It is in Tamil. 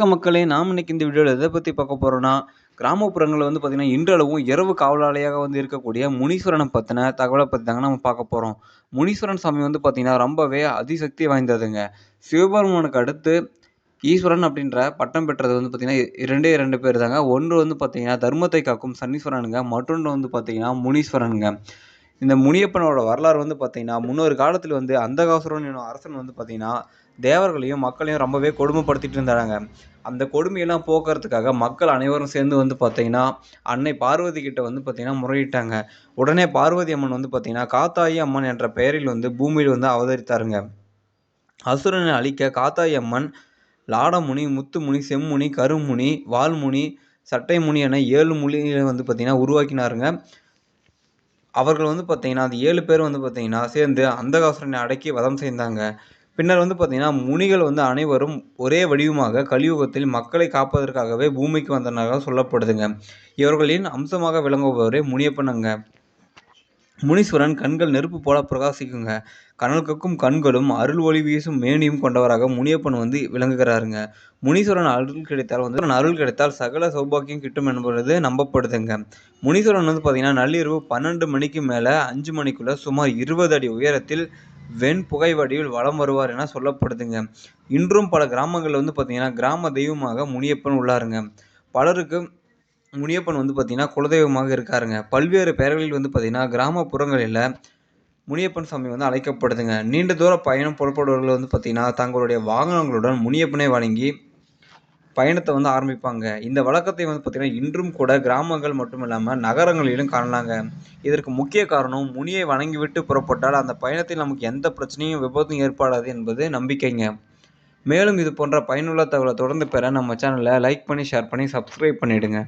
வணக்கம் மக்களே நாம் இன்னைக்கு இந்த வீடியோவில் எதை பற்றி பார்க்க போகிறோன்னா கிராமப்புறங்களில் வந்து பார்த்திங்கன்னா இன்றளவும் இரவு காவலாளியாக வந்து இருக்கக்கூடிய முனீஸ்வரனை பற்றின தகவலை பற்றி தாங்க நம்ம பார்க்க போகிறோம் முனீஸ்வரன் சாமி வந்து பார்த்திங்கன்னா ரொம்பவே அதிசக்தி வாய்ந்ததுங்க. சிவபெருமானுக்கு அடுத்து ஈஸ்வரன் அப்படின்ற பட்டம் பெற்றது வந்து பார்த்திங்கன்னா இரண்டே இரண்டு பேர் தாங்க ஒன்று வந்து பார்த்திங்கன்னா தர்மத்தை காக்கும் சன்னீஸ்வரனுங்க மற்றொன்று வந்து பார்த்திங்கன்னா முனீஸ்வரனுங்க. இந்த முனியப்பனோட வரலாறு வந்து பார்த்திங்கன்னா முன்னொரு காலத்தில் வந்து அந்தகாசுரன் என்னும் அரசன் வந்து பார்த்திங்கன்னா தேவர்களையும் மக்களையும் ரொம்பவே கொடுமைப்படுத்திட்டு இருந்தாங்க அந்த கொடுமையெல்லாம் போக்குறதுக்காக மக்கள் அனைவரும் சேர்ந்து வந்து பார்த்திங்கன்னா அன்னை பார்வதி கிட்ட வந்து பார்த்திங்கன்னா முறையிட்டாங்க. உடனே பார்வதி அம்மன் வந்து பார்த்திங்கன்னா காத்தாயி அம்மன் என்ற பெயரில் வந்து பூமியில் வந்து அவதரித்தாருங்க. அசுரனை அழிக்க காத்தாயி அம்மன் லாடமுனி முத்துமுனி செம்முனி கருமுனி வால்முனி சட்டைமுனி என ஏழு முனிகளை வந்து பார்த்திங்கன்னா உருவாக்கினாருங்க. அவர்கள் வந்து பார்த்திங்கன்னா அந்த ஏழு பேர் வந்து பார்த்திங்கன்னா சேர்ந்து அந்தகாசுரனை அடக்கி வதம் செய்தாங்க. பின்னர் வந்து பார்த்திங்கன்னா முனிகள் வந்து அனைவரும் ஒரே வடிவமாக கலியுகத்தில் மக்களை காப்பதற்காகவே பூமிக்கு வந்தனாக சொல்லப்படுதுங்க. இவர்களின் அம்சமாக விளங்குபவரே முனியப்பனுங்க. முனீஸ்வரன் கண்கள் நெருப்பு போல பிரகாசிக்குங்க. கனல் கக்கும் கண்களும் அருள் ஒளி வீசும் மேனியும் கொண்டவராக முனியப்பன் வந்து விளங்குகிறாருங்க. முனீஸ்வரன் அருள் கிடைத்தால் வந்து அருள் கிடைத்தால் சகல சௌபாக்கியம் கிட்டும் என்பது நம்பப்படுதுங்க. முனீஸ்வரன் வந்து பார்த்தீங்கன்னா நள்ளிரவு பன்னெண்டு மணிக்கு மேலே அஞ்சு மணிக்குள்ளே சுமார் இருபது அடி உயரத்தில் வெண் புகை வடிவில் வலம் வருவார் என சொல்லப்படுதுங்க. இன்றும் பல கிராமங்களில் வந்து பார்த்தீங்கன்னா கிராம தெய்வமாக முனியப்பன் உள்ளாருங்க. பலருக்கு முனியப்பன் வந்து பார்த்திங்கன்னா குலதெய்வமாக இருக்காருங்க. பல்வேறு பெயர்களில் வந்து பார்த்திங்கன்னா கிராமப்புறங்களில் முனியப்பன் சாமி வந்து அழைக்கப்படுதுங்க. நீண்ட தூர பயணம் புறப்படுவர்கள் வந்து பார்த்திங்கன்னா தங்களுடைய வாகனங்களுடன் முனியப்பனை வழங்கி பயணத்தை வந்து ஆரம்பிப்பாங்க. இந்த வழக்கத்தை வந்து பார்த்திங்கன்னா இன்றும் கூட கிராமங்கள் மட்டும் இல்லாமல் நகரங்களிலும் காணலாங்க. இதற்கு முக்கிய காரணம் முனியை வணங்கிவிட்டு புறப்பட்டால் அந்த பயணத்தில் நமக்கு எந்த பிரச்சனையும் விபத்தும் ஏற்படாது என்பது நம்பிக்கைங்க. மேலும் இது போன்ற பயனுள்ள தகவலை தொடர்ந்து பெற நம்ம சேனலை லைக் பண்ணி ஷேர் பண்ணி சப்ஸ்கிரைப் பண்ணிவிடுங்க